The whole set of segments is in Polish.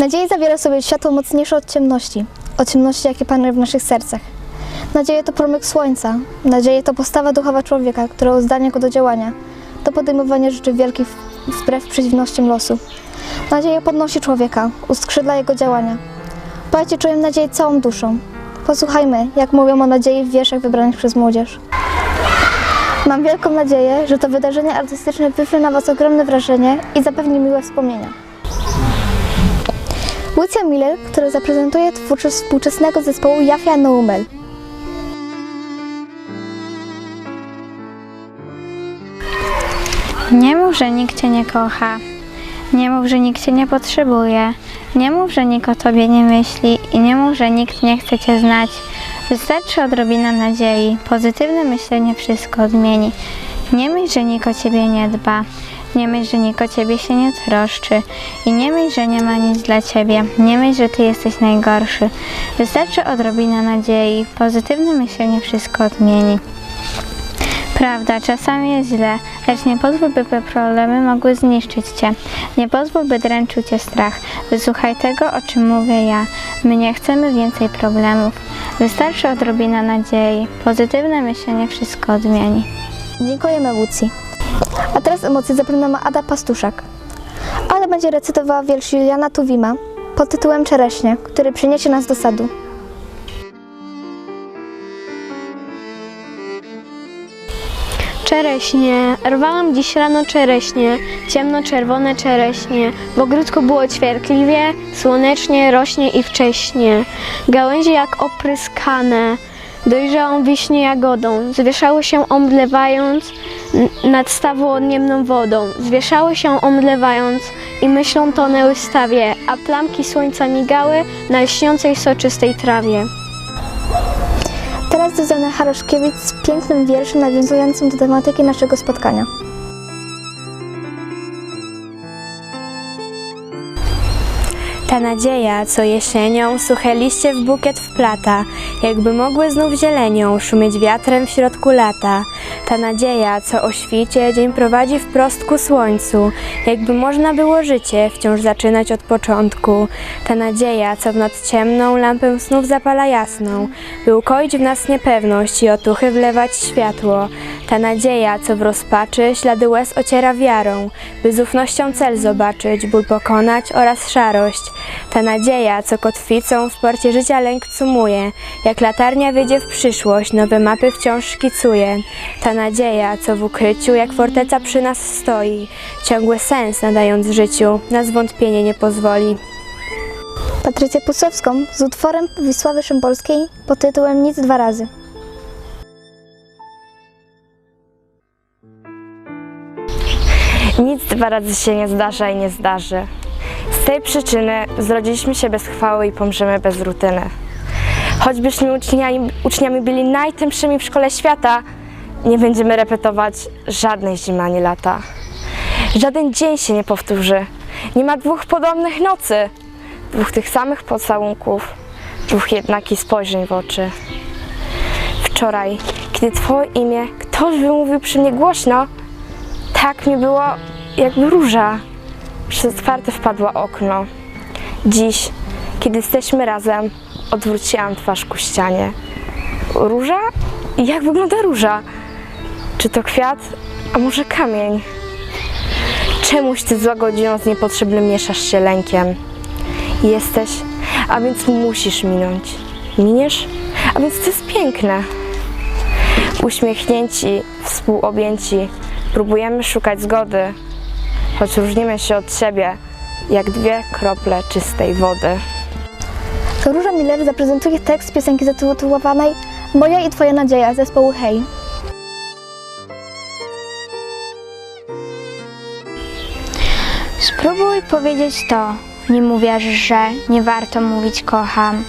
Nadzieja zawiera sobie światło mocniejsze od ciemności, od ciemności, jakie panują w naszych sercach. Nadzieja to promyk słońca, nadzieja to postawa duchowa człowieka, która uzdalnia go do działania, do podejmowania rzeczy wielkich wbrew przeciwnościom losu. Nadzieja podnosi człowieka, uskrzydla jego działania. Poeci czują nadzieję całą duszą. Posłuchajmy, jak mówią o nadziei w wierszach wybranych przez młodzież. Mam wielką nadzieję, że to wydarzenie artystyczne wyfle na Was ogromne wrażenie i zapewni miłe wspomnienia. Lucia Miller, która zaprezentuje twórczość współczesnego zespołu Jafia Noumel. Nie mów, że nikt cię nie kocha. Nie mów, że nikt cię nie potrzebuje. Nie mów, że nikt o tobie nie myśli i nie mów, że nikt nie chce cię znać. Wystarczy odrobina nadziei. Pozytywne myślenie wszystko odmieni. Nie myśl, że nikt o ciebie nie dba. Nie myśl, że nikt o ciebie się nie troszczy. I nie myśl, że nie ma nic dla ciebie. Nie myśl, że ty jesteś najgorszy. Wystarczy odrobina nadziei. Pozytywne myślenie wszystko odmieni. Prawda, czasami jest źle, lecz nie pozwól, by problemy mogły zniszczyć Cię. Nie pozwól, by dręczył Cię strach. Wysłuchaj tego, o czym mówię ja. My nie chcemy więcej problemów. Wystarczy odrobina nadziei. Pozytywne myślenie wszystko odmieni. Dziękujemy Łucji. A teraz emocje zapewne ma Ada Pastuszak. Ale będzie recytowała wiersz Juliana Tuwima pod tytułem Czereśnie, który przyniesie nas do sadu. Czereśnie. Rwałam dziś rano czereśnie, ciemno-czerwone czereśnie. W ogródku było ćwierkliwie, słonecznie, rośnie i wcześnie. Gałęzie jak opryskane, dojrzałą wiśnie jagodą. Zwieszały się omdlewając nad stawuodniemną wodą. Zwieszały się omdlewając i myślą tonęły w stawie, a plamki słońca migały na lśniącej soczystej trawie. Zuzanna Haroszkiewicz z pięknym wierszem nawiązującym do tematyki naszego spotkania. Ta nadzieja, co jesienią suche liście w bukiet wplata, jakby mogły znów zielenią szumieć wiatrem w środku lata. Ta nadzieja, co o świcie dzień prowadzi wprost ku słońcu, jakby można było życie wciąż zaczynać od początku. Ta nadzieja, co w noc ciemną lampę snów zapala jasną, by ukoić w nas niepewność i otuchy wlewać światło. Ta nadzieja, co w rozpaczy ślady łez ociera wiarą, by z ufnością cel zobaczyć, ból pokonać oraz szarość. Ta nadzieja, co kotwicą w porcie życia lęk cumuje, jak latarnia wiedzie w przyszłość, nowe mapy wciąż szkicuje. Ta nadzieja, co w ukryciu jak forteca przy nas stoi, ciągły sens nadając życiu, na zwątpienie nie pozwoli. Patrycję Pusowską z utworem Wisławy Szymborskiej pod tytułem Nic dwa razy. Nic dwa razy się nie zdarza i nie zdarzy. Tej przyczyny zrodziliśmy się bez chwały i pomrzemy bez rutyny. Choćbyśmy uczniami, uczniami byli najtępszymi w szkole świata, nie będziemy repetować żadnej zimy ani lata. Żaden dzień się nie powtórzy. Nie ma dwóch podobnych nocy, dwóch tych samych pocałunków, dwóch jednakich spojrzeń w oczy. Wczoraj, kiedy Twoje imię ktoś wymówił przy mnie głośno, tak mi było, jakby róża przez otwarte wpadła okno. Dziś, kiedy jesteśmy razem, odwróciłam twarz ku ścianie. Róża? Jak wygląda róża? Czy to kwiat, a może kamień? Czemuś ty złagodziną z niepotrzebnym mieszasz się lękiem? Jesteś, a więc musisz minąć. Miniesz? A więc to jest piękne. Uśmiechnięci, współobjęci, próbujemy szukać zgody, choć różnimy się od siebie, jak dwie krople czystej wody. Róża Miller zaprezentuje tekst piosenki zatytułowanej Moja i Twoja nadzieja zespołu Hej. Spróbuj powiedzieć to, nim uwierzysz, że nie warto mówić kocham.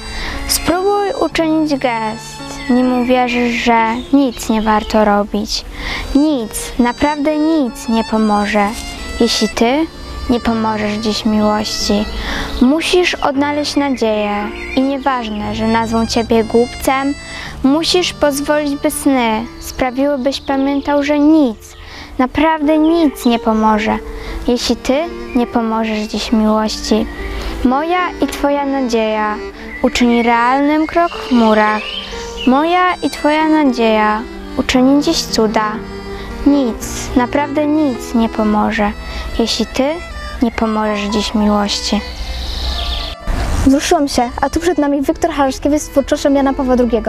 Spróbuj uczynić gest, nim uwierzysz, że nic nie warto robić. Nic, naprawdę nic nie pomoże, jeśli ty nie pomożesz dziś miłości. Musisz odnaleźć nadzieję i nieważne, że nazwą ciebie głupcem, musisz pozwolić, by sny sprawiły, byś pamiętał, że nic, naprawdę nic nie pomoże, jeśli ty nie pomożesz dziś miłości. Moja i twoja nadzieja uczyni realnym krok w murach. Moja i twoja nadzieja uczyni dziś cuda. Nic, naprawdę nic nie pomoże, jeśli ty nie pomożesz dziś miłości. Wzruszyłam się, a tu przed nami Wiktor Halszkiewicz z twórczością Jana Pawła II.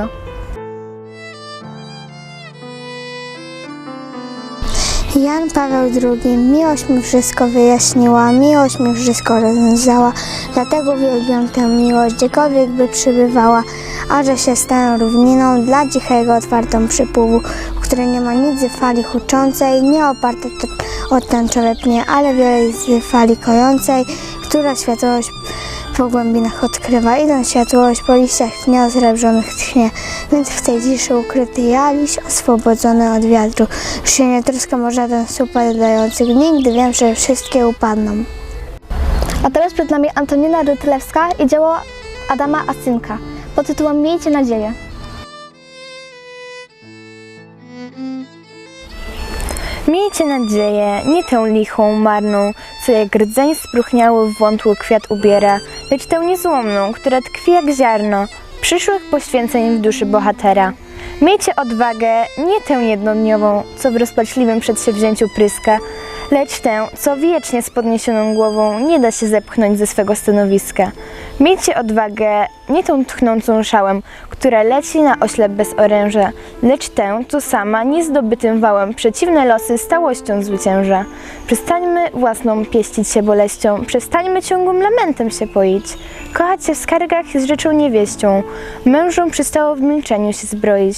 Jan Paweł II, miłość mi wszystko wyjaśniła, miłość mi wszystko rozwiązała, dlatego uwielbiam tę miłość, gdziekolwiek by przybywała, a że się stałem równiną dla cichego, otwartą przypływu, w której nie ma nic z fali huczącej, nie oparte o tęczowe pnie, ale wiele z fali kojącej, która światłość po głębinach odkrywa, idąc światłość po liściach nieosrebrzonych tchnie, więc w tej ciszy ukryty ja, liść oswobodzony od wiatru, już się nie troskam o żaden słup dających dni, gdy wiem, że wszystkie upadną. A teraz przed nami Antonina Rytlewska i dzieło Adama Asynka pod tytułem Miejcie nadzieję. Miejcie nadzieję, nie tę lichą, marną, co jak rdzeń spróchniały w wątły kwiat ubiera, lecz tę niezłomną, która tkwi jak ziarno przyszłych poświęceń w duszy bohatera. Miejcie odwagę, nie tę jednodniową, co w rozpaczliwym przedsięwzięciu pryska, lecz tę, co wiecznie z podniesioną głową nie da się zepchnąć ze swego stanowiska. Miejcie odwagę, nie tą tchnącą szałem, która leci na oślep bez oręża, lecz tę, co sama niezdobytym wałem przeciwne losy stałością zwycięża. Przestańmy własną pieścić się boleścią, przestańmy ciągłym lamentem się poić. Kochać się w skargach jest rzeczą niewieścią, mężom przystało w milczeniu się zbroić.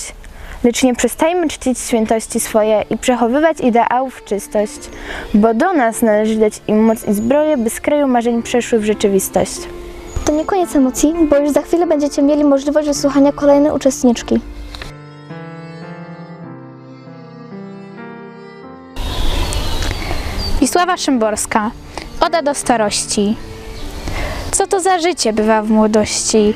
Lecz nie przestajmy czcić świętości swoje i przechowywać ideałów czystość, bo do nas należy dać im moc i zbroję, by z kraju marzeń przeszły w rzeczywistość. To nie koniec emocji, bo już za chwilę będziecie mieli możliwość wysłuchania kolejnej uczestniczki. Wisława Szymborska. Oda do starości. Co to za życie bywa w młodości?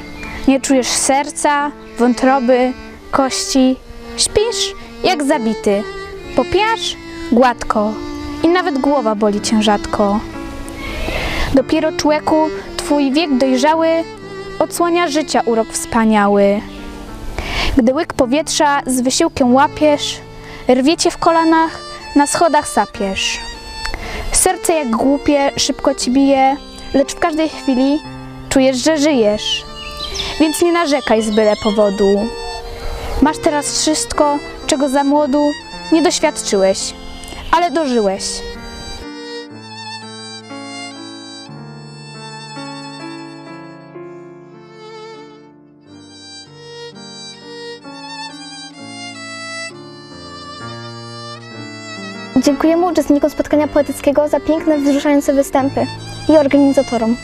Nie czujesz serca, wątroby, kości. Śpisz jak zabity. Popijasz gładko i nawet głowa boli cię rzadko. Dopiero człeku twój wiek dojrzały odsłania życia urok wspaniały. Gdy łyk powietrza z wysiłkiem łapiesz, rwiecie w kolanach, na schodach sapiesz. Serce jak głupie szybko ci bije, lecz w każdej chwili czujesz, że żyjesz. Więc nie narzekaj z byle powodu. Masz teraz wszystko, czego za młodu nie doświadczyłeś, ale dożyłeś. Dziękujemy uczestnikom spotkania poetyckiego za piękne, wzruszające występy i organizatorom.